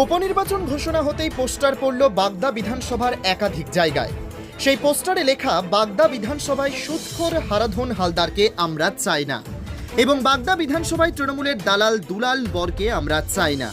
উপনির্বাচন ঘোষণা হতেই পোস্টার পড়ল বাগদা বিধানসভার একাধিক জায়গায়। সেই পোস্টারে লেখা, বাগদা বিধানসভায় সুৎখোর হারাধন হালদারকে আমরা চাই না এবং বাগদা বিধানসভায় তৃণমূলের দালাল দুলাল বরকে আমরা চাই না।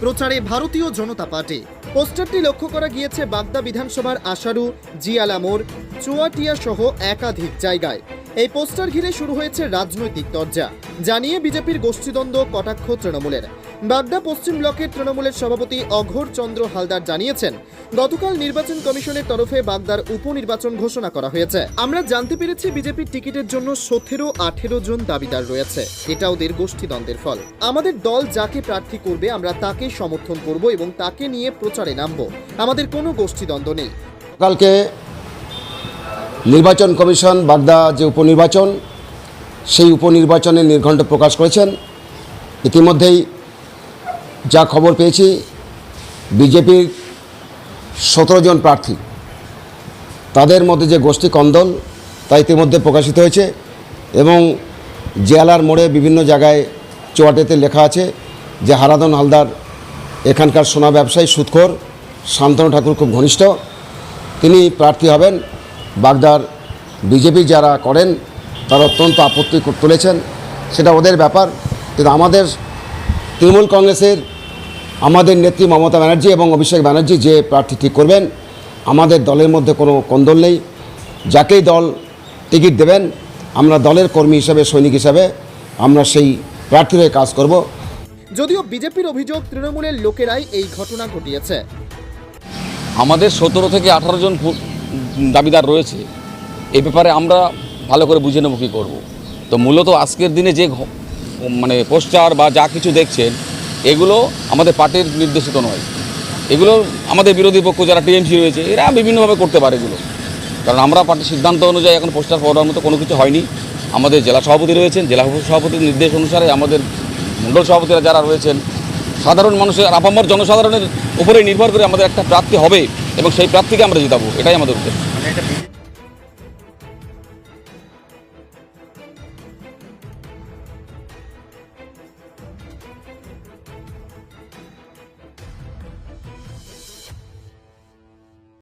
প্রচারে ভারতীয় জনতা পার্টি। পোস্টারটি লক্ষ্য করা গিয়েছে বাগদা বিধানসভার আশারু জিয়ালামোর চুয়াটিয়া সহ একাধিক জায়গায়। এই পোস্টার ঘিরে শুরু হয়েছে রাজনৈতিক তরজা। জানিয়ে বিজেপির গোষ্ঠীদ্বন্দ্ব কটাক্ষ তৃণমূলের। বাগদা পশ্চিম ব্লকের তৃণমূলের সভাপতি অঘোর চন্দ্র হালদার জানিয়েছেন, গতকাল নির্বাচন কমিশনের তরফে বাগদার উপনির্বাচন ঘোষণা করা হয়েছে। আমরা জানতে পেরেছি বিজেপির টিকিটের জন্য সতেরো, আঠেরো জন দাবিদার রয়েছে। এটা ওদের গোষ্ঠীদ্বন্দ্বের ফল। আমাদের দল যাকে প্রার্থী করবে, আমরা তাকে সমর্থন করব এবং তাকে নিয়ে প্রচারে নামব। আমাদের কোনো গোষ্ঠীদ্বন্দ্ব নেই। কালকে নির্বাচন কমিশন বাগদা যে উপনির্বাচন, সেই উপনির্বাচনের নির্ঘণ্ট প্রকাশ করেছেন। ইতিমধ্যেই যা খবর পেয়েছি, বিজেপির সতেরো জন প্রার্থী। তাদের মধ্যে যে গোষ্ঠী কন্দল, তা ইতিমধ্যে প্রকাশিত হয়েছে এবং জেলার মোড়ে বিভিন্ন জায়গায় চোয়াটেতে লেখা আছে যে হারাধন হালদার এখানকার সোনা ব্যবসায়ী সুৎখোর, শান্তনু ঠাকুর খুব ঘনিষ্ঠ, তিনি প্রার্থী হবেন। বাগদার বিজেপি যারা করেন তারা অত্যন্ত আপত্তি তুলেছেন। সেটা ওদের ব্যাপার। কিন্তু আমাদের তৃণমূল কংগ্রেসের আমাদের নেত্রী মমতা ব্যানার্জি এবং অভিষেক ব্যানার্জি যে প্রার্থী ঠিক করবেন আমাদের দলের মধ্যে কোনো কন্দল নেই। যাকেই দল টিকিট দেবেন আমরা দলের কর্মী হিসাবে সৈনিক হিসাবে আমরা সেই প্রার্থীর হয়ে কাজ করব। যদিও বিজেপির অভিযোগ তৃণমূলের লোকেরাই এই ঘটনা ঘটিয়েছে। আমাদের সতেরো থেকে আঠারো জন দাবিদার রয়েছে, এ ব্যাপারে আমরা ভালো করে বুঝে নেব কী করব। তো মূলত আজকের দিনে যে মানে পোস্টার বা যা কিছু দেখছেন, এগুলো আমাদের পার্টির নির্দেশিত নয়। এগুলো আমাদের বিরোধী পক্ষ, যারা টিএমসি রয়েছে, এরা বিভিন্নভাবে করতে পারে এগুলো। কারণ আমরা পার্টির সিদ্ধান্ত অনুযায়ী এখন পোস্টার পড়ার মতো কোনো কিছু হয়নি। আমাদের জেলা সভাপতি রয়েছেন, জেলা সভাপতির নির্দেশ অনুসারে আমাদের মণ্ডল সভাপতিরা যারা রয়েছেন, সাধারণ মানুষের আপামর জনসাধারণের উপরে নির্ভর করে আমাদের একটা প্রার্থী হবে। এবং সেই প্রার্থীকে আমরা জিতাবো এটাই আমাদের উদ্দেশ্য।